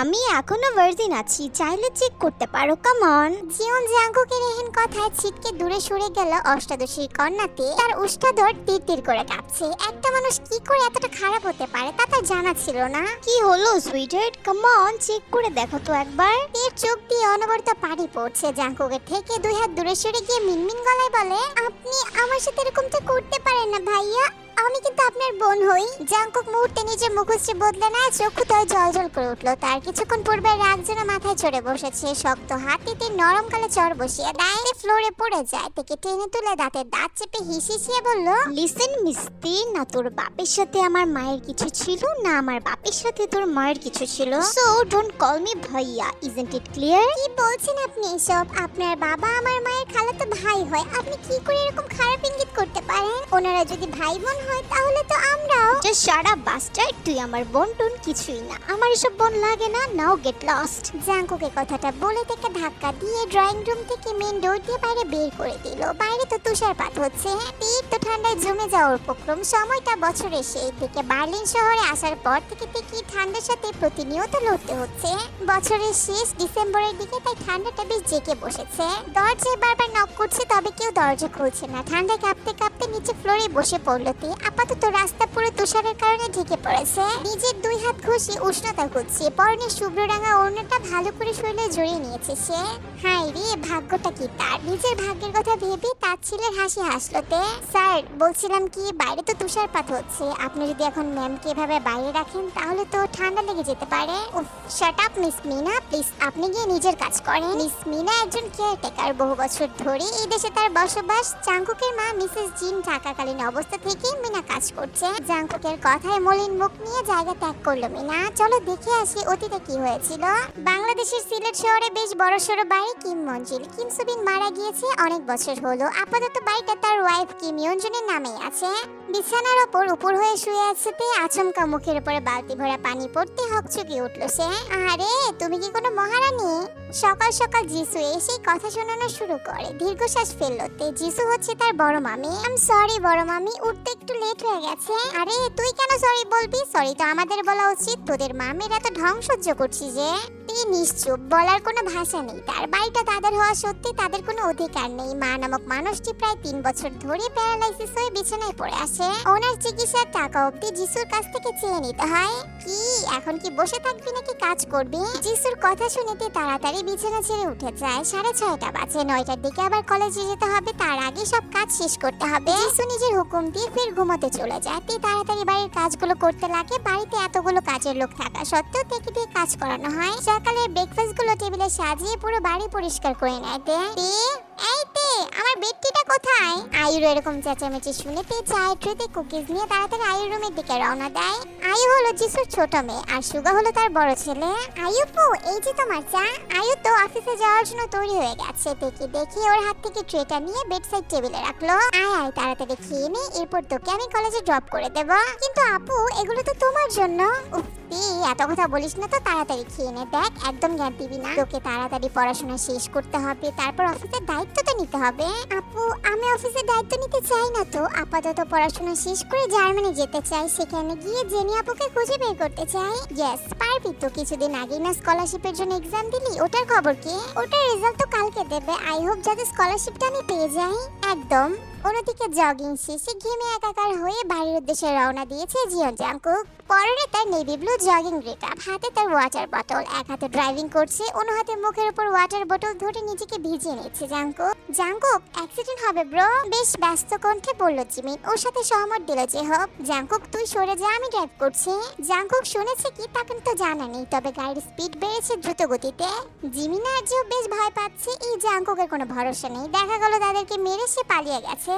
আমি এখনও ভার্জিন আছি, চাইলে চেক করতে পারো কামন জিওন জাঙ্কুকের এহেন কথায় ছিটকে দূরে সরে গেল অষ্টাদশীর কন্যাতে তার উষ্টাদর তীর তীর করে কাঁপছে। একটা মানুষ কি করে এতটা খারাপ হতে পারে তা তার জানা ছিল না। কি হলো সুইটার্ট কামন চেক করে দেখো তো একবার। এর চোখ দিয়ে অনবরত পানি পড়ছে জাঙ্কুকের থেকে দুই হাত দূরে সরে গিয়ে মিনমিন গলায় বলে, আপনি আমার সাথে এরকমটা করতে পারেন না ভাইয়া। আমি কিন্তু আপনার বোন হই। জাংকুক মুহূর্তে নিজের মুখশ্রী বদলে নেয়, চক্ষু তয় জল জল করে উঠল। তার কিছুক্ষণ পূর্বে রাগ যেন মাথায় চড়ে বসেছে, শক্ত হাতিতে নরম কালে চর বসিয়ে দেয় ফ্লোরে পড়ে যায়। থেকে টেনে তুলে দাঁতের দাঁত চেপে হিসিয়ে বলল, লিসেন মিস্তি না তোর বাপের সাথে আমার মায়ের কিছু ছিল, না আমার বাপের সাথে তোর মায়ের কিছু ছিল? সো ডোন্ট কল মি ভাইয়া ইজন্ট ইট ক্লিয়ার কি বলছেন আপনি এসব? আপনার বাবা আমার মায়ের খালাতো ভাই হয়। আপনি কি করে এরকম খারাপ ইঙ্গিত করতে পারেন? ওনারা যদি ভাই বোন হয় তাহলে তো আমরাও। তুই আমার বোন টোন কিছুই না। আমার এসব বোন লাগে না নাও গেট লস্ট জাঙ্কুকে কথাটা বলে থেকে ধাক্কা দিয়ে ড্রয়িং রুম থেকে মেন ডোর দিয়ে বাইরে বের করে দিল। বাইরে তো তুষারপাত হচ্ছে তীর তো ঠান্ডায় জমে যাওয়ার উপক্রম। সময়টা বছরের সেই বার্লিন শহরে আসার পর থেকে থেকে ঠান্ডার সাথে প্রতিনিয়ত লড়তে হচ্ছে বছরের শেষ ডিসেম্বরের দিকে তাই ঠান্ডাটা বেশ জেগে বসেছে দরজায় বারবার নক করছে তবে কেউ দরজা খুলছে না। ঠান্ডায় কাঁপতে কাঁপতে নিচে ফ্লোরে বসে পড়ল তে। আপাতত রাস্তা পুরো তুষারের কারণে ঢেকে পড়েছে। নিজের দুই হাত ঘষে উষ্ণতা খুঁজছে। পরনে শুভ্র রাঙা ওড়নাটা ভালো করে শরীরে জড়িয়ে নিয়েছে সে। হাই রে, ভাগ্যটা কি তার? নিজের ভাগ্যের কথা ভেবে তার ছেলের হাসি হাসলো তে। স্যার, বলছিলাম কি, বাইরে তো তুষারপাত হচ্ছে। আপনি যদি এখন ম্যামকে এভাবে বাইরে রাখেন, তাহলে তো ঠান্ডা লেগে যেতে পারে। Shut up miss Mina please আপনি গিয়ে নিজের কাজ করেন। মিস মিনা একজন কেয়ারটেকার বহু বছর ধরে এই দেশে তার বসবাস। চাঙ্কুকের মা মিসেস জিন থাকাকালীন অবস্থা থেকেই মিনা কাজ করছে। জাংকুকের কথায় মলিন মুখ নিয়ে জায়গা ত্যাগ করল মিনা। চলো দেখে আসি অতীতে কি হয়েছিল। বাংলাদেশের সিলেট শহরে বেশ বড় সড়ো বাড়ি কিম মঞ্জিল। কিম সুবিন মারা গিয়েছে অনেক বছর হলো। আপাতত বাড়িটা তার ওয়াইফ কিম ইয়ঞ্জনের নামেই আছে। বিছানার ওপর উপর হয়ে শুয়ে আছে তে আচমকা মুখের উপরে বালতি ভরা পানি পড়তে হকচকে উঠল সে। আরে তুমি কি কোনো মহারানী? সকাল সকাল জিসু এসে কথা শোনানো শুরু করে। দীর্ঘশ্বাস ফেলল তে। জিসু হচ্ছে তার বড় মামি। আম সরি বড় মামি, উঠতে একটু লেট হয়ে গেছে। আরে, তুই কেন সরি বলবি? সরি তো আমাদের বলা উচিত। তোদের মামির এত ঢং সহ্য করছি যে। তুই নিশ্চুপ, বলার কোনো ভাষা নেই। তার বাড়িটা তাদের হওয়া সত্যি তাদের কোনো অধিকার নেই। মা নামক মানুষটি প্রায় তিন বছর ধরে প্যারালাইসিস হয়ে বিছানায় পড়ে আসে ওনার চিকিৎসার টাকা অবধি যিশুর কাছ থেকে চেয়ে নিতে হয়। কি? এখন কি বসে থাকবি নাকি কাজ করবি? যিশুর কথা শুনেতে তাড়াতাড়ি বিছানা ছেড়ে উঠে যায়। সাড়ে ছয়টা বাজে। নয়টার দিকে আবার কলেজে যেতে হবে। তার আগে সব কাজ শেষ করতে হবে। যিশু নিজের হুকুম দিয়ে ফের ঘুমোতে চলে যায়। তে তাড়াতাড়ি বাড়ির কাজগুলো করতে লাগে। বাড়িতে এতগুলো কাজের লোক থাকা সত্ত্বেও থেকে দিয়ে কাজ করানো হয়। সকালের ব্রেকফাস্টগুলো টেবিলে সাজিয়ে পুরো বাড়ি পরিষ্কার করে নেয়। তে এই তে আমার কোথায়? এরকম চেঁচামেচি শুনে তে চায়ের ট্রেতে কুকিজ নিয়ে তাড়াতাড়ি আয়ুর রুমের দিকে রওনা দেয়। আয়ু হলো ছোট মেয়ে আর সুগা হলো তার বড় ছেলে। আয়ুপু এই যে তোমার চা। আয়ু তো অফিসে যাওয়ার জন্য তৈরি হয়ে গেছে। দেখে ওর হাত থেকে ট্রেটা নিয়ে বেডসাইড টেবিলে রাখল। আয় আয়, তাড়াতাড়ি খেয়ে এরপর তোকে আমি কলেজে ড্রপ করে দেব। কিন্তু আপু, এগুলো তো তোমার জন্য। এত কথা বলিস না তো, তাড়াতাড়ি খেয়ে নে। দেখ, একদম জ্ঞান দিবি না। তোকে তাড়াতাড়ি পড়াশোনা শেষ করতে হবে, তারপর অফিসের দায়িত্ব তো নিতে হবে। আপু আমি অফিসে দায়িত্ব নিতে চাই না তো। আপাতত পড়াশোনা শেষ করে জার্মানি যেতে চাই। সেখানে গিয়ে জেনি আপুকে খুঁজে বের করতে চাই। ইয়েস পারবি তো। কিছুদিন আগেই না স্কলারশিপের জন্য এক্সাম দিলি। ওটার খবর কি? ওটার রেজাল্ট তো কালকে দেবে। আই হোপ যাতে স্কলারশিপটা আমি পেয়ে যাই। একদম। অন্যদিকে জগিং শেষে ঘেমে একাকার হয়ে বাড়ির উদ্দেশ্যে রওনা দিয়েছে জিয়ন জাংকুক পরনে তার নেভি ব্লু জগিং গেটআপ হাতে তার ওয়াটার বোতল এক হাতে ড্রাইভিং করছে, অন্য হাতে মুখের উপর ওয়াটার বটল ধরে নিজেকে ভিজিয়ে নিচ্ছে জাংকুক জাংকুক অ্যাক্সিডেন্ট হবে ব্রো বেশ ব্যস্ত কণ্ঠে বলল জিমিন ওর সাথে সহমত দিল যে হোক। জাংকুক তুই সরে যা, আমি ড্রাইভ করছি। জাংকুক শুনেছে কি, তা কিন্তু জানা নেই, তবে গাড়ির স্পিড বেড়েছে দ্রুত গতিতে। জিমিন আর জিও বেশ ভয় পাচ্ছে। এই জাংকুকের কোনো ভরসা নেই। দেখা গেল তাদেরকে মেরে সে পালিয়ে গেছে।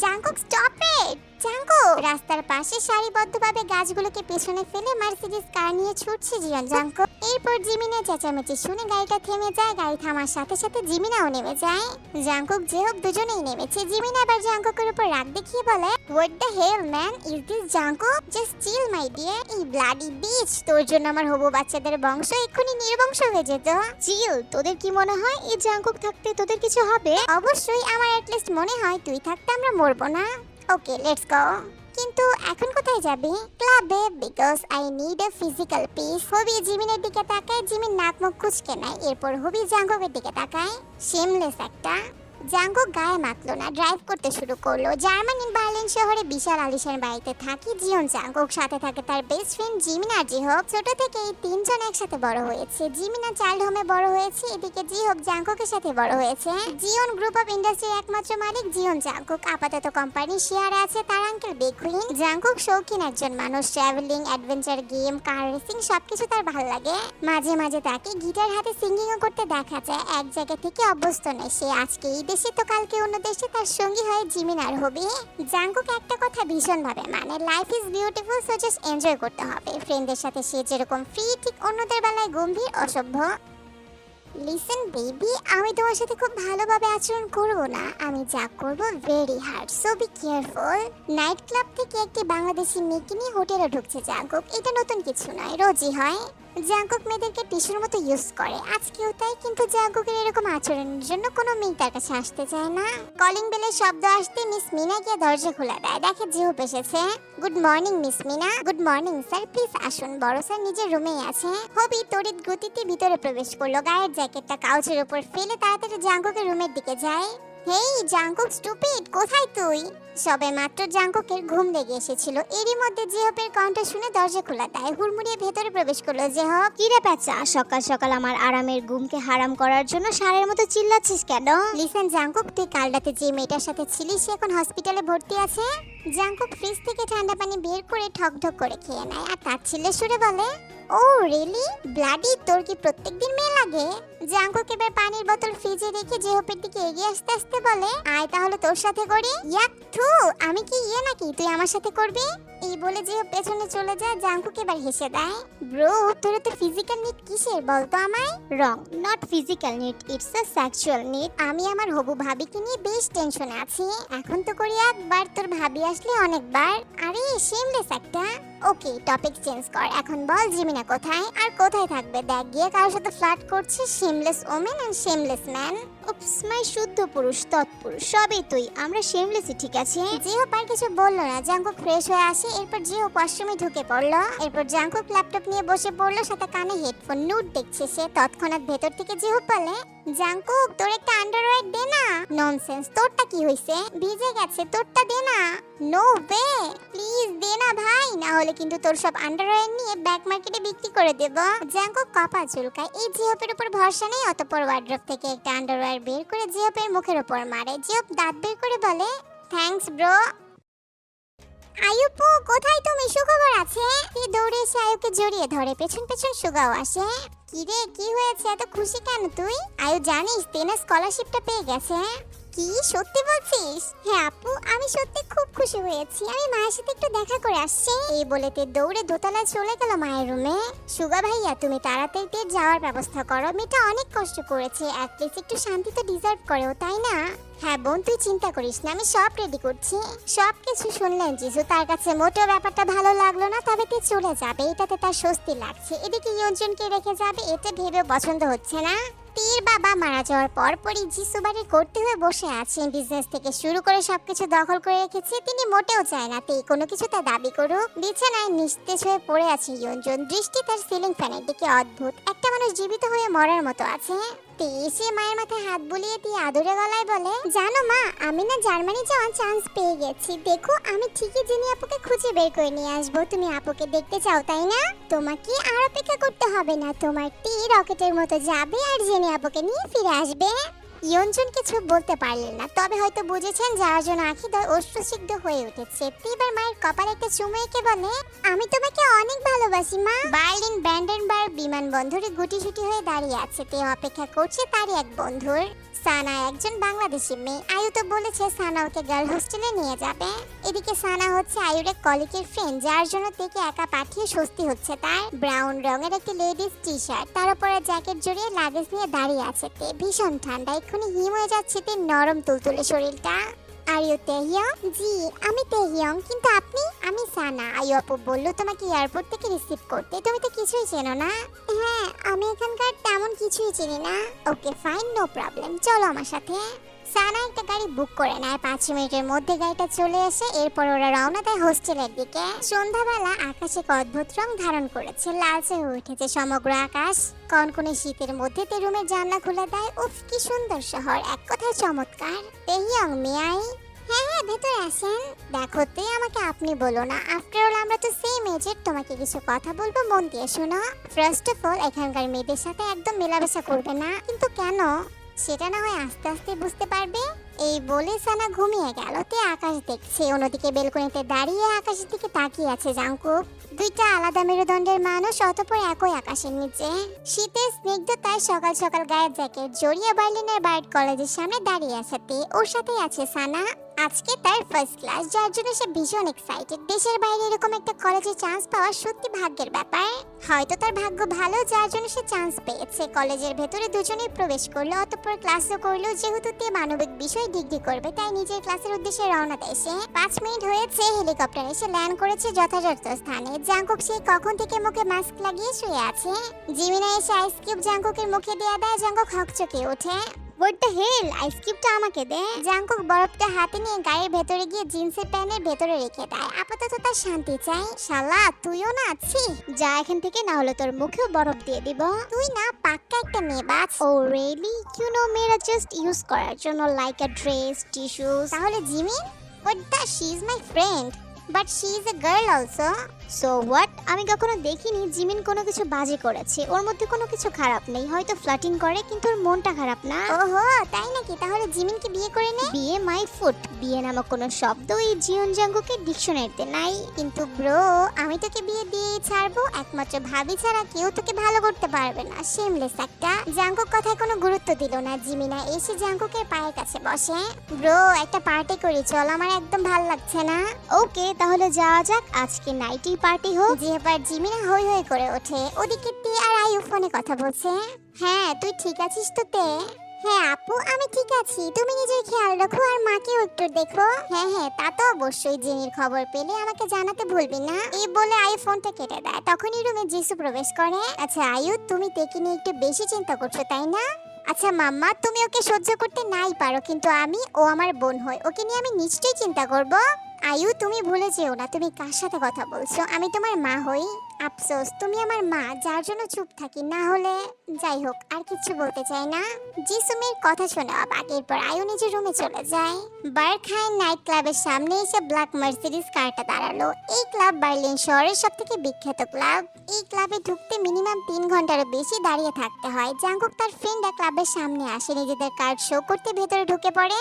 জাংকুক স্টপ ইট জাংকুক রাস্তার পাশে সারিবদ্ধভাবে গাছগুলোকে পেছনে ফেলে মার্সিডিজ কার নিয়ে ছুটছে জিয়ন জাংকুক এরপর জিমিনের চেঁচামেচি শুনে গাড়িটা থেমে যায়, গাড়ি থামার সাথে সাথে জিমিনাও নেমে যায়। জাংকুক যে হোক দুজনেই নেমেছে। জিমিন আবার জাংকুকের উপর রাগ দেখিয়ে বলে what the hell man is this Jungkook just chill my dear এই ব্লাডি বিচ তোর জন্য আমার হবু বাচ্চাদের বংশ এক্ষুনি নির্বংশ হয়ে যেত। চিল তোদের কি মনে হয় এই জাংকুক থাকতে তোদের কিছু হবে? অবশ্যই আমার অ্যাটলিস্ট মনে হয় তুই থাকতে আমরা মরবো না। ওকে লেটস গো কিন্তু এখন কোথায় যাবি? ক্লাবে because I need a physical peace হবি জিমিনের দিকে তাকায়, জিমিন নাক মুখ কুচকে নেয়। এরপর হবি জাঙ্গকের দিকে তাকায়। শেমলেস একটা। জাঙ্গো গায়ে মাখলো না ড্রাইভ করতে শুরু করল। জার্মানির বার্লিন শহরে বিশাল আলিশান বাড়িতে থাকি জিয়ন জাঙ্গক সাথে থাকে তার বেস্ট ফ্রেন্ড জিমিন আর জিহক ছোট থেকে এই তিনজন একসাথে বড় হয়েছে। জিমিনা চাইল্ড হোমে বড় হয়েছে, এদিকে জিহক জাঙ্গকের সাথে বড় হয়েছে। জিয়ন গ্রুপ অফ ইন্ডাস্ট্রির একমাত্র মালিক জিয়ন জাঙ্গক আপাতত কোম্পানি শেয়ারে আছে তার আঙ্কেল বেকুইন জাঙ্গক শৌখিন একজন মানুষ। Travelling adventure game car racing সবকিছু তার ভালো লাগে। মাঝে মাঝে তাকে গিটার হাতে সিঙ্গিংও করতে দেখা যায়। এক জায়গা থেকে অভ্যস্ত নয় সে। আজকে এই দেশে তো কালকে অন্য দেশে তার সঙ্গী হয়ে জিমিন আর হবে। জাঙ্কুক একটা কথা ভীষণ ভাবে মানে life is beautiful so just enjoy করতে হবে। ফ্রেন্ডদের সাথে সে যেরকম ফ্রি ঠিক অন্যদের বেলায় গম্ভীর, অসভ্য। লিসেন বেবি আমি তোমার সাথে খুব ভালোভাবে আচরণ করব না। আমি যা করব very hard so be careful night club থেকে একটি বাংলাদেশি মেয়েকে নিয়ে হোটেলে ঢুকছে জাঙ্কুক। এটা নতুন কিছু নয়, রোজই হয়। জাঙ্কুক মেয়েদেরকে টিস্যুর মতো ইউজ করে। আজকেও তাই, কিন্তু জাঙ্কুকের এরকম আচরণের জন্য কোনো মেয়ে তার কাছে আসতে চায় না। কলিং বেলের শব্দ আসতে মিস মিনা গিয়ে দরজা খোলা দেয়। দেখে জিহুপ এসেছে। Good morning miss Mina good morning sir please আসুন। বড় স্যার নিজের রুমেই আছে। হবি তড়িৎ গতিতে ভিতরে প্রবেশ করল। গায়ের জ্যাকেটটা কাউচের উপর ফেলে তাড়াতাড়ি জাঙ্কুকের রুমের দিকে যায়। হেই জাঙ্কুক স্টুপিড কোথায় তুই? সবে মাত্র জাঙ্কুকের ঘুম লেগে এসেছিল। এরই মধ্যে জেহপের কণ্ঠ শুনে দরজা খোলা। দেয় হুড়মুড়িয়ে ভেতরে প্রবেশ করল। জেহপ, কিরে প্যাচা, সকাল সকাল আমার আরামের ঘুমকে হারাম করার জন্য সারের মতো চিল্লাচ্ছিস কেন? লিসেন জাঙ্কুক, তুই কাল রাতে যে মেয়েটার সাথে ছিলিস, সে এখন হসপিটালে ভর্তি আছে? জাঙ্কুক ফ্রিজ থেকে ঠান্ডা পানি বের করে ঠক ঠক করে খেয়ে নেয় আর তার ছেলে সুরে বলে, ও রিলি ব্লাডি, তোর কি প্রত্যেকদিন মেয়ে লাগে? জাঙ্কুক এবার পানির বোতল ফ্রিজে রেখে জেহপের দিকে এগিয়ে আসতে আসতে বলে, আয় তাহলে তোর সাথে করি। ইয়াক, থু। আমি কি ইয়ে নাকি? তুই আমার সাথে করবি? এই বলে যে পেছনে চলে যায় জাঙ্কুক এবার হেসে দেয়। ব্রো, তোর তো ফিজিক্যাল নিড কিসের? বলতো আমায়? Wrong not physical need it's a sexual need আমি আমার হবু ভাবিকে নিয়ে বেশ টেনশনে আছি। এখন তো করি একবার, তোর ভাবি আসলে অনেকবার। আরে শেমলেস একটা। ওকে টপিক চেঞ্জ কর। এখন বল, জিমিনা কোথায়? আর কোথায় থাকবে? দেখ, গিয়ে কারোর সাথে ফ্লার্ট করছে shameless women and shameless man oops my শুদ্ধ পুরুষ, তৎপুরুষ, সবই তুই। আমরা শেমলেসই ঠিক আছে? জিহো আর কিছু বলল না। জাঙ্কুক ফ্রেশ হয়ে আসে এরপর জিহো ওয়াশরুমে ঢুকে পড়ল। এরপর জাঙ্কুক ল্যাপটপ নিয়ে বসে পড়ল, সাথে কানে হেডফোন, নুট দেখছে সে। তৎক্ষণাৎ ভেতর থেকে জিহো বলে, জাঙ্কুক, তোর একটা আন্ডারওয়্যার দে না? ননসেন্স তোরটা কি হইছে? ভিজে গেছে, তোরটা দে না? নো ওয়ে প্লিজ দে না ভাই। না হলে কিন্তু তোর সব আন্ডারওয়্যার নিয়ে ব্যাক মার্কেটে বিক্রি করে দেব। জাঙ্কুক কপা চুলকায়। এই জিহপের উপর ভরসা নেই, অতপর ওয়ার্ড্রপ থেকে একটা আন্ডারওয়্যার বের করে জিহপের মুখের উপর মারে। জিহপ দাঁত বের করে বলে থ্যাঙ্কস ব্রো আয়ুপু, কোথায় তুমি? সুখবর আছে? সে দৌড়ে এসে আয়ুকে জড়িয়ে ধরে, পেছন পেছন সুগাও আসে। কি রে কি হয়েছে? এত খুশি কেন তুই? আয়ু, জানিস, তেনা স্কলারশিপটা পেয়ে গেছে। কি? সত্যি বলছিস? হ্যাঁ আপু, আমি সত্যি খুশি হয়েছি। আমি মায়ের সাথে একটু দেখা করে আসছি। এই বলে তে দৌড়ে দোতলায় চলে গেল মায়ের রুমে। সুগা ভাইয়া, তুমি তাড়াতাড়ি তে যাওয়ার ব্যবস্থা করো। মেয়েটা অনেক কষ্ট করেছে। অ্যাটলিস্ট একটু শান্তি তো ডিজার্ভ করেও, তাই না? হ্যাঁ বোন, তুই চিন্তা করিস না, আমি সব রেডি করছি। সব কিছু শুনলেন জিজু, তার কাছে মোটেও ব্যাপারটা ভালো লাগল না, তবে তে চলে যাবে। এটাতে তার স্বস্তি লাগছে। এদিকে ইয়ঞ্জনকে রেখে যাবে, এটা ভেবেও পছন্দ হচ্ছে না। তীর বাবা মারা যাওয়ার পর পরই যিশু বাড়ি করতে হয়ে বসে আছেন। বিজনেস থেকে শুরু করে সবকিছু দখল করে রেখেছে। তিনি মোটেও চায় না। তে কোনো কিছু তা দাবি করুক। বিছানায় নিস্তেজ হয়ে পড়ে আছে ইয়ঞ্জন দৃষ্টি তার সিলিং ফ্যানের দিকে অদ্ভুত। একটা মানুষ জীবিত হয়ে মরার মতো আছে। তে এসে মায়ের মাথায় হাত বুলিয়ে দিয়ে আদরে গলায় বলে, জানো মা, আমি না জার্মানি যাওয়ার চান্স পেয়ে গেছি। দেখো, আমি ঠিকই জেনে আপুকে খুঁজে বের করে নিয়ে আসব। তুমি আপুকে দেখতে চাও, তাই না? তোমাকে আর অপেক্ষা করতে হবে না। তোমার টি রকেটের মতো যাবে আর জেনে আপুকে নিয়ে ফিরে আসবে। ইয়ঞ্জন কিছু বলতে পারলেন না, তবে হয়তো বুঝেছেন যার জন্য আখিদয় অশ্রুসিদ্ধ হয়ে উঠেছে। এবার মায়ের কপালে একটা চুমু এঁকে বলে, আমি তোমাকে অনেক ভালোবাসি, মা। বার্লিন ব্র্যান্ডেনবার্গ বিমানবন্দরে গুটি গুটিসুটি হয়ে দাঁড়িয়ে আছে। তে অপেক্ষা করছে তারই এক বন্ধুর। সানা একজন বাংলাদেশি মেয়ে। আয়ু তো বলেছে সানা ওকে গার্ল হোস্টেলে নিয়ে যাবে। এদিকে সানা হচ্ছে আয়ুর এক কলিকের ফ্রেন্ড যার জন্য থেকে একা পাঠিয়ে স্বস্তি হচ্ছে তার। ব্রাউন রঙের একটি লেডিস টি শার্ট তার উপরে জ্যাকেট জড়িয়ে লাগেজ নিয়ে দাঁড়িয়ে আছে তে। ভীষণ ঠান্ডা, এক্ষুনি হিম হয়ে যাচ্ছে তে নরম তুলতুলে শরীরটা। আর ইউ তেহিয়ং জি, আমি তেহিয়ং কিন্তু আপনি? আমি সানা আয়ু আপু বলল তোমাকে এয়ারপোর্ট থেকে রিসিভ করতে। তুমি তো কিছুই চেনো না। হ্যাঁ আমি এখানকার তেমন কিছুই চিনি না। ওকে ফাইন নো প্রবলেম চলো আমার সাথে। সানা একটা গাড়ি বুক করে নেয়। পাঁচ মিনিটের মধ্যে গাড়িটা চলে আসে, এরপর ওরা রওনা দেয় হোস্টেলের দিকে। সন্ধ্যাবেলা আকাশে এক অদ্ভুত রং ধারণ করেছে, লালচে হয়ে উঠেছে সমগ্র আকাশ। কনকনে শীতের মধ্যে তে রুমের জানলা খুলে দেয়, উফ, কি সুন্দর শহর, এক কথায় চমৎকার। তেহিয়ং মিয়াই হ্যাঁ হ্যাঁ ভেতরে আসেন। দেখো তে, আমাকে আপনি বলো না। আফটার অল আমরা তো সেম এজের তোমাকে কিছু কথা বলব, মন দিয়ে শোনো। ফার্স্ট অফ অল এখানকার মেয়েদের সাথে একদম মেলামেশা করবে না। কিন্তু কেন? সেটা না হয় আস্তে আস্তে বুঝতে পারবে। এই বলে সানা ঘুমিয়ে গেল। তে আকাশ দেখছে। অন্যদিকে বেলকনিতে দাঁড়িয়ে আকাশের দিকে তাকিয়ে আছে জাঙ্কুক দুইটা আলাদা মেরুদণ্ডের মানুষ অতপর একই আকাশের নিচে। শীতের স্নিগ্ধতায় সকাল সকাল গায়ের জ্যাকেট জড়িয়ে বার্লিনের বার্ড কলেজের সামনে দাঁড়িয়ে আছে তে। ওর সাথেই আছে সানা। আজকে তার ফার্স্ট ক্লাস যার জন্য সে ভীষণ এক্সাইটেড দেশের বাইরে এরকম একটা কলেজে চান্স পাওয়া সত্যি ভাগ্যের ব্যাপার। হয়তো তার ভাগ্য ভালো, যার জন্য সে চান্স পেয়েছে। কলেজের ভেতরে দুজনেই প্রবেশ করল, অতঃপর ক্লাসও করল। যেহেতু তে মানবিক বিষয় ডিগ্রি করবে, তাই নিজের ক্লাসের উদ্দেশ্যে রওনা দেয় সে। পাঁচ মিনিট হয়েছে হেলিকপ্টার এসে ল্যান্ড করেছে যথাযথ স্থানে। জাঙ্কুক সে কখন থেকে মুখে মাস্ক লাগিয়ে শুয়ে আছে। জিমিনা এসে আইস কিউব জাঙ্কুকের মুখে দেয়া দেয়। জাঙ্কুক হকচকে ওঠে। হোয়াট দ্য হেল আইস কিউবটা আমাকে দে। জাঙ্কুক বরফটা হাতে নিয়ে গায়ের ভেতরে গিয়ে জিন্সের প্যান্টের ভেতরে রেখে দেয়। আপাতত তার শান্তি চাই। শালা, তুইও না? আছি যা এখান থেকে না হলে তোর মুখেও বরফ দিয়ে দিব। তুই না পাক্কা একটা মেয়ে বাস ও রিয়েলি ইউ নো মেয়েরা জাস্ট ইউজ করার জন্য লাইক আ ড্রেস টিস্যুস তাহলে Jimin but the she is my friend but she is a girl also so what আমি কখনো দেখিনি জিমিন কোনো কিছু বাজে করেছে। ওর মধ্যে কোনো কিছু খারাপ নেই। হয়তো ফ্লাটিং করে কিন্তু ওর মনটা খারাপ না। ওহো তাই নাকি? তাহলে জিমিনকে বিয়ে করে নে। বিয়ে মাই ফুট। বিয়ে নামক কোনো শব্দ এই জিয়ন জাঙ্গুকে ডিকশনারিতে নাই। কিন্তু ব্রো আমি তোকে বিয়ে দিয়েই ছাড়বো। একমাত্র ভাবি ছাড়া কেউ তোকে ভালো করতে পারবে না। শেমলেস একটা। জাঙ্কুক কথায় কোনো গুরুত্ব দিল না জিমিনা। এসে জাঙ্কুকের পায়ের কাছে বসে। ব্রো একটা পার্টি করি। চল আমার একদম ভালো লাগছে না। ওকে তাহলে যাওয়া যাক, আজকে নাইটি পার্টি হোক। যে এবার জিমিনা হই হই করে ওঠে, ওদিকে তে আর আয়ু ফোনে কথা বলছে। হ্যাঁ তুই ঠিক আছিস তো তে? হ্যাঁ আপু, আমি ঠিক আছি। তুমি নিজের খেয়াল রাখো আর মাকেও একটু দেখো। হ্যাঁ হ্যাঁ তা তো অবশ্যই জিনির খবর পেলে আমাকে জানাতে ভুলবি না। এই বলে আয়ু ফোনটা কেটে দেয়। তখনই রুমে জিসু প্রবেশ করে। আচ্ছা আয়ু তুমি তেকে নিয়ে একটু বেশি চিন্তা করছ, তাই না? আচ্ছা মাম্মা, তুমি ওকে সহ্য করতে নাই পারো, কিন্তু আমি, ও আমার বোন হই ওকে নিয়ে আমি নিশ্চয়ই চিন্তা করব। আয়ু, তুমি ভুলে যেও না, তুমি কার সাথে কথা বলছো? আমি তোমার মা হই, আফসোস, তুমি আমার মা, যার জন্য চুপ থাকি, না হলে যাই হোক, আর কিছু বলতে চাই না। জিসুমের কথা শোনা অবাক এরপর আয়ু নিজের রুমে চলে যায়। বারখাইন নাইট ক্লাবের সামনে এসে ব্ল্যাক মার্সিডিজ কারটা দাঁড়াল। এই ক্লাব বার্লিন শহরের সব থেকে বিখ্যাত ক্লাব এই ক্লাবে ঢুকতে মিনিমাম তিন ঘন্টারও বেশি দাঁড়িয়ে থাকতে হয়। জাঙ্কুক তার ফ্রেন্ডরা ক্লাবের সামনে আসে, নিজেদের কার্ড শো করতে ভেতরে ঢুকে পড়ে।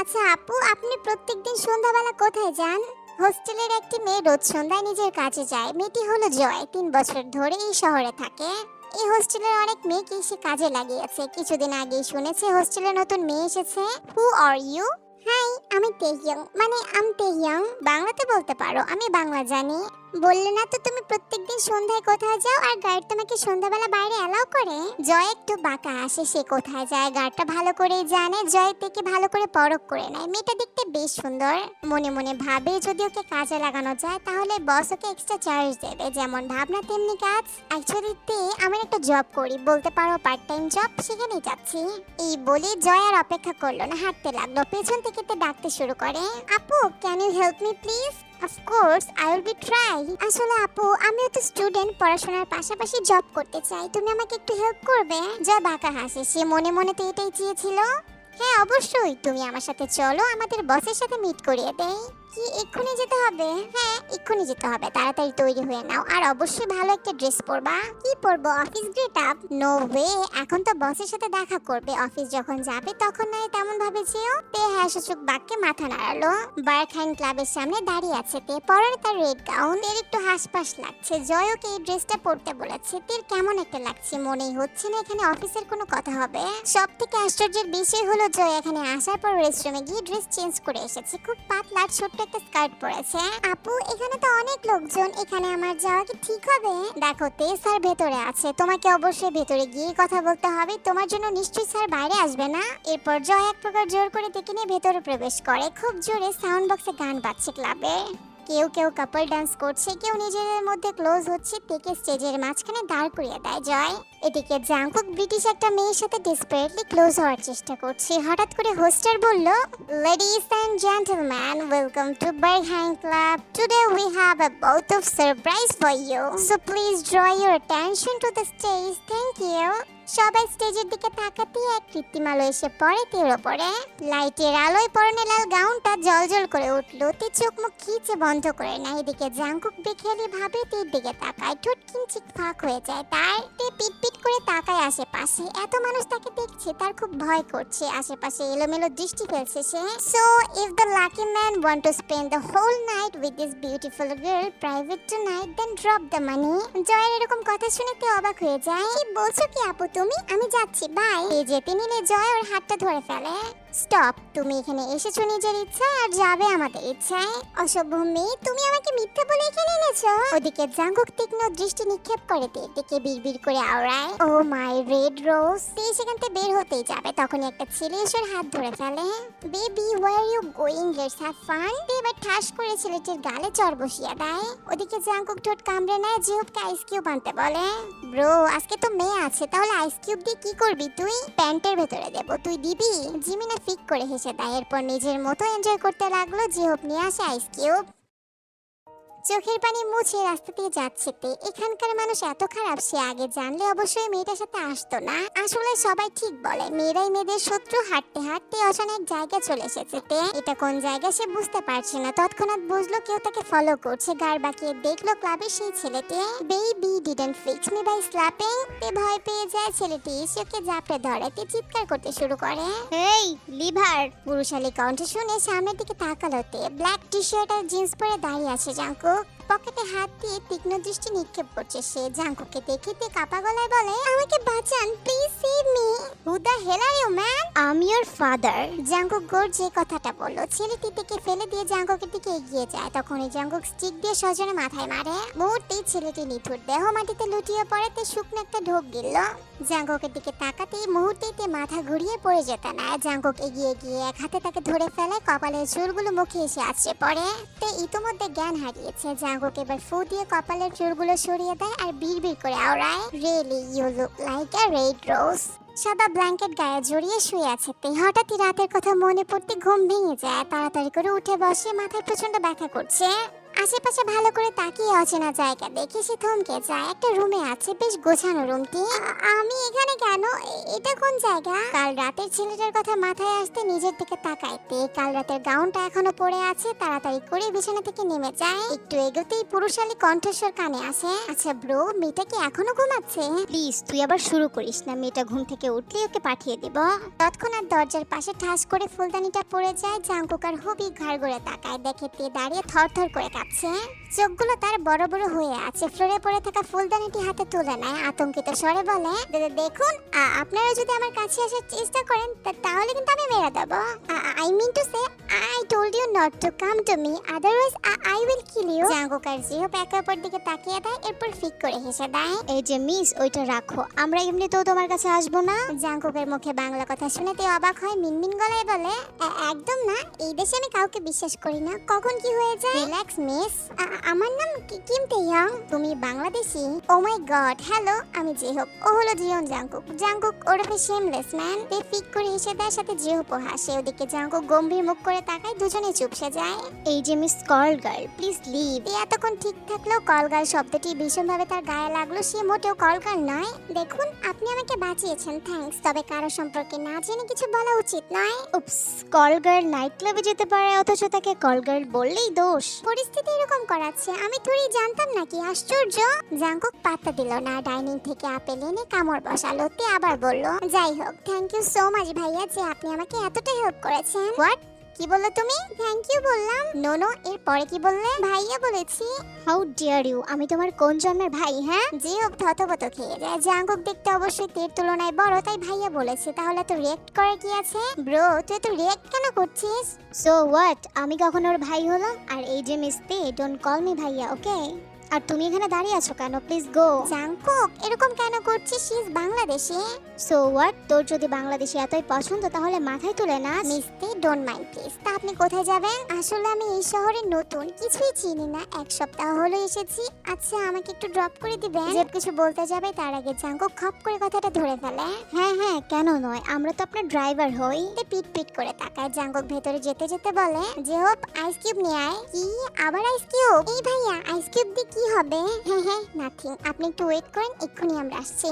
আচ্ছা আপু, আপনি প্রত্যেকদিন সন্ধ্যাবেলা কোথায় যান? হোস্টেলের একটি মেয়ে রোজ সন্ধ্যায় নিজের কাজে যায়। মেয়েটি হলো জয়, তিন বছর ধরে এই শহরে থাকে। এই হোস্টেলের অনেক মেয়েকে সে কাজে লাগিয়েছে। কিছুদিন আগেই শুনেছে হোস্টেলে নতুন মেয়ে এসেছে। হু আর ইউ হাই আমি তেহিয়ং মানে আমি তেহিয়ং বাংলাতে বলতে পারো, আমি বাংলা জানি। বললে না তো তুমি প্রত্যেকদিন সন্ধ্যায় কোথায় যাও আর গাইড তোমাকে সন্ধ্যাবেলা বাইরে অ্যালাউ করে। জয় একটু বাঁকা আসে সে কোথায় যায়। গার্ডটা ভালো করেই জানে, জয় থেকে ভালো করে পরখ করে নেয়। মেয়েটা দেখতে বেশ সুন্দর। মনে মনে ভাবে যদি ওকে কাজে লাগানো যায়, তাহলে বস ওকে এক্সট্রা চার্জ দেবে। যেমন ভাবনা, তেমনি কাজ। অ্যাকচুয়ালি তে আমি একটা জব করি, বলতে পারো পার্ট টাইম জব সেখানেই যাচ্ছি। এই বলে জয় আর অপেক্ষা করল না, হাঁটতে লাগল। পেছন থেকে ডাকতে শুরু করে, আপু can you help me please of course I will be try আসলে আপু আমিও তো স্টুডেন্ট পড়াশোনার পাশাপাশি জব করতে চাই। তুমি আমাকে একটু হেল্প করবে? যা বাঁকা হাসে, সে মনে মনে তো এটাই চেয়েছিল। হ্যাঁ অবশ্যই। তুমি আমার সাথে চলো, আমাদের বসের সাথে মিট করিয়ে দেই। কি, এক্ষুনি যেতে হবে? হ্যাঁ এক্ষুনি যেতে হবে। তাড়াতাড়ি তৈরি হয়ে নাও। আর অবশ্যই ভালো একটা ড্রেস পরবা। কি পরবো? Office get up no way এখন তো বসের সাথে দেখা করবে। অফিস যখন যাবে তখন নয় তেমন ভাবে যেও। তে হ্যাঁ বাক্যে মাথা নাড়ালো। বারখাইন ক্লাবের সামনে দাঁড়িয়ে আছে তে। পরার তার রেড গাউন এর একটু হাসপাস লাগছে। জয় ওকে এই ড্রেসটা পরতে বলেছে। তের কেমন একটা লাগছে মনেই হচ্ছে না। এখানে অফিসের কোনো কথা হবে? সব থেকে আশ্চর্যের বিষয় হলো জয় এখানে আসার পর রেস্টরুমে গিয়ে ড্রেস চেঞ্জ করে এসেছে। খুব পাতলা আর ছোট্ট একটা স্কার্ট পরেছে। আপু, এখানে তো অনেক লোকজন। এখানে আমার যাওয়া কি ঠিক হবে? দেখো তে স্যার ভেতরে আছে। তোমাকে অবশ্যই ভেতরে গিয়ে কথা বলতে হবে। তোমার জন্য নিশ্চয়ই স্যার বাইরে আসবে না? এরপর জয় এক প্রকার জোর করে ডেকে নিয়ে ভেতরে প্রবেশ করে। খুব জোরে সাউন্ড বক্সে গান বাজছে ক্লাবে কেউ কেউ কাপল ডান্স করছে, কেউ নিজেদের মধ্যে ক্লোজ হচ্ছে, থেকে স্টেজের মাঝখানে দাঁড় করিয়ে দেয়, জয়। এদিকে জাংকুক ব্রিটিশ একটা মেয়ের সাথে ডেসপারেটলি ক্লোজ হওয়ার চেষ্টা করছে। হঠাৎ করে হোস্টার বলল ladies and gentleman welcome to Bergheim club today we have a bout of surprise for you. So please draw your attention to the stage. Thank you. সবাই স্টেজের দিকে তাকাতেই এক কৃত্রিমালো এসে পড়ে, তের ওপরে। লাইটের আলোয় পরনে লাল গাউনটা জলজল করে উঠল। তে চোখ মুখ খিচে বন্ধ করে না এদিকে জাঙ্কুক বেখেয়ালি ভাবে তের দিকে তাকায়। ঠোঁট কিঞ্চিত ফাঁক হয়ে যায়। তার তে পিট করে তাকায় আশেপাশে। এত মানুষ তাকে দেখছে, তার খুব ভয় করছে। আশেপাশে এলোমেলো দৃষ্টি ফেলছে সে। So if the lucky man want to spend the whole night with this beautiful girl private tonight then drop the money জয়ের এরকম কথা শুনে তে অবাক হয়ে যায়। বলছো কি আপু তুমি? আমি যাচ্ছি বাই যেতে নিলে জয় ওর হাতটা ধরে ফেলে। স্টপ তুমি এখানে এসেছ নিজের ইচ্ছায় আর যাবে আমাদের ইচ্ছায়। অসভ্য মেয়ে, তুমি আমাকে মিথ্যে বলে এখানে এনেছো। ওদিকে জাঙ্গুক তীক্ষ্ণ দৃষ্টি নিক্ষেপ করে তের দিকে বিড়বিড় করে আওড়ায়। ও মাই রেড রোজ। তে সেখান থেকে বের হতেই যাবে, তখনই একটা ছেলে এসে হাত ধরে ফেলে। Baby where you going let's have fun এবার ঠাস করে ছেলেটির গালে চর বসিয়ে দেয়। ওদিকে জাঙ্কুক ঠোঁট কামড়ে নেয় জিহুবকে আইস কিউব আনতে বলে। ব্রো আজকে তো মেয়ে আছে, তাহলে আইস কিউব দিয়ে কি করবি তুই? প্যান্টের ভেতরে দেবো, তুই দিবি? জিমিনা ফিক করে হেসে দেয়। এরপর নিজের মতো এনজয় করতে লাগল জিহোপ নিয়ে আসে আইস কিউব চোখের পানি মুছে রাস্তা দিয়ে যাচ্ছে তে। এখানকার মানুষ এত খারাপ সে আগে জানলে অবশ্যই মেয়েটার সাথে আসতো না। আসলে সবাই ঠিক বলে মেয়েরাই মেয়েদের শত্রু হাঁটতে হাঁটতে অজানা এক জায়গায় চলে এসেছে তে। এটা কোন জায়গা সে বুঝতে পারছে না। তৎক্ষণাৎ বুঝলো কেউ তাকে ফলো করছে। গাড় বাঁকিয়ে দেখল ক্লাবের সেই ছেলেটি। Baby didn't fix me by slapping তে ভয় পেয়ে যায় ছেলেটি। এসে ওকে জাপটে ধরে। তে চিৎকার করতে শুরু করে। এই লিভার! পুরুষালী কণ্ঠ শুনে সামনের দিকে তাকালো তে। ব্ল্যাক টি শার্ট আর জিন্স পরে দাঁড়িয়ে আছে জাঙ্কুক পকেটে হাত দিয়ে তীক্ষ্ণ দৃষ্টি নিক্ষেপ করছে সে। জাঙ্কুকে দেখে তে কাপা গলায় বলে আমাকে বাঁচান please save me who the hell are you man আমি ওর ফাদার জাঙ্কুক গোর যে কথাটা বলল ছেলেটি থেকে ফেলে দিয়ে জাঙ্কুকের দিকে এগিয়ে যায়। তখনই জাঙ্কুক স্টিক দিয়ে সজনে মাথায় মারে। মুহূর্তেই ছেলেটি নিথুর দেহ মাটিতে লুটিয়ে পড়ে তে শুকনো একটা ঢোক গিলল। জাঙ্কুকের দিকে তাকাতেই মুহূর্তেই তে মাথা ঘুরিয়ে পড়ে যেতে না। জাঙ্কুক এগিয়ে গিয়ে এক হাতে তাকে ধরে ফেলে কপালের চুলগুলো মুখে এসে আছড়ে পড়ে। তে ইতোমধ্যে জ্ঞান হারিয়েছে জাঙ্কুক। এবার ফু দিয়ে কপালের চুলগুলো সরিয়ে দেয় আর বিড় বিড় করে আওড়ায় really you look like a red rose সাদা ব্ল্যাঙ্কেট গায়ে জড়িয়ে শুয়ে আছে তে। হঠাৎই রাতের কথা মনে পড়তে ঘুম ভেঙে যায় তাড়াতাড়ি করে উঠে বসে মাথায় প্রচণ্ড ব্যথা করছে। আশেপাশে ভালো করে তাকিয়ে অচেনা জায়গা দেখে সে থমকে যায়। একটা রুমে আছে বেশ গোছানো রুমটি। আমি এখানে কেন? এটা কোন জায়গা? কাল রাতের ছেলেটার কথা মাথায় আসতে নিজের দিকে তাকাইতে কাল রাতের গাউনটা এখনও পড়ে আছে তাড়াতাড়ি করে বিছানা থেকে নেমে যায়। একটু এগোতেই পুরুষালী কণ্ঠস্বর কানে আসে আচ্ছা ব্রো মেয়েটা কি এখনও ঘুমাচ্ছে? প্লিজ তুই আবার শুরু করিস না মেয়েটা ঘুম থেকে উঠলেই ওকে পাঠিয়ে দিব। তৎক্ষণাৎ দরজার পাশে ঠাস করে ফুলদানিটা পড়ে যায় জাঙ্কুকার হবি ঘাড় ঘুরে তাকায় দেখে তে দাঁড়িয়ে থরথর করে কাঁপছে চোখগুলো তার বড় বড় হয়ে আছে। ফ্লোরে পড়ে থাকা ফুলদানিটি হাতে তুলে নেয়, আতঙ্কিত স্বরে বলে "দে- দেখুন আপনারা যদি আমার কাছে আসার চেষ্টা করেন তাহলে কিন্তু আমি মেরে দেবো। I mean to say I told you not to come to me otherwise I will kill you জাঙ্কুকার Jiho একে অপর দিকে তাকিয়ে দেয়, এরপর ফিক করে হেসে দেয়, এই যে মিস, ওইটা রাখো, আমরা এমনি তো তোমার কাছে আসব না? জাঙ্কুকের মুখে বাংলা কথা শুনে তে অবাক হয়, মিনমিন গলায় বলে একদম না, এই দেশে আমি কাউকে বিশ্বাস করি না, কখন কি হয়ে যায়? রিল্যাক্স মিস আমার নাম কিম তেয়ং তুমি Bangladeshi? Oh my god hello আমি জেহব ও হলো জিয়ন জাঙ্কুক জাঙ্কুক ওরফে শেমলেস ম্যান তে ফিক করে হেসে দেয় সাথে জেহব হাসে। ওদিকে জাঙ্কুক গম্ভীর মুখ করে তাকায় দুজনে চুপসে যায়। এই যে miss call girl please leave. তে এতক্ষণ ঠিক থাকলেও কলগার শব্দটি ভীষণভাবে তার গায়ে লাগল সে মোটেও কলগার নয়। দেখুন আপনি আমাকে বাঁচিয়েছেন থ্যাঙ্কস। তবে কারও সম্পর্কে না জেনে কিছু বলা উচিত নয়। উপস কল গার্ল নাইট ক্লাবে যেতে পারে অথচ তাকে কল গার্ল বললেই দোষ। পরিস্থিতি এরকম করাচ্ছে, আমি থুরি জানতাম নাকি, আশ্চর্য। জাঙ্কুক পাত্তা দিল না, ডাইনিং থেকে আপেল এনে কামড় বসালো, তে আবার বলল, যাই হোক থ্যাংক ইউ সো মাচ ভাইয়া যে আপনি আমাকে এতটা হেল্প করেছেন। হোয়াট কি বললে তুমি? থ্যাংক ইউ বললাম। নো নো এর পরে কি বললে? ভাইয়া বলেছি। হাউ ডিয়ার ইউ আমি তোমার কোন জন্মের ভাই হ্যাঁ? যে হোক থতবত খেয়ে যে জাঙ্গুক দেখতে অবশ্যই তের তুলনায় বড়, তাই ভাইয়া বলেছে। তাহলে তো রিয়েক্ট করে কি আছে? ব্রো তুই তো রিয়েক্ট কেন করছিস? সো হোয়াট আমি কখন ওর ভাই হলাম? আর এই যে মিস ডোন্ট কল মি ভাইয়া ওকে আর তুমি এখানে দাঁড়িয়ে আছো কেন? প্লিজ গো জাংকুক এরকম কেন করছিস? ইজ বাংলাদেশি সো হোয়াট তোর যদি বাংলাদেশি এতই পছন্দ তাহলে মাথায় তুলে না। মিস্তে ডোন্ট মাইন্ড প্লিজ তা আপনি কোথায় যাবেন? আসলে আমি এই শহরে নতুন কিছুই চিনি না। এক সপ্তাহ হলো এসেছি। আচ্ছা আমাকে একটু ড্রপ করে দিবেন? যে কিছু বলতে যাবে তার আগে জাংকুক খপ করে কথাটা ধরে ফেলে। হ্যাঁ হ্যাঁ কেন নয়? আমরা তো আপনার ড্রাইভার হই। তে পিট পিট করে তাকায়। জাঙ্গক ভেতরে যেতে যেতে বলে যে হোপ আইস কিউব নিয়ে আয়। কি? আবার আইস কিউব এই ভাইয়া আইস কিউব দিয়ে কি হবে? হ্যাঁ হ্যাঁ নাথিং আপনি একটু ওয়েট করেন এক্ষুনি আমরা আসছি।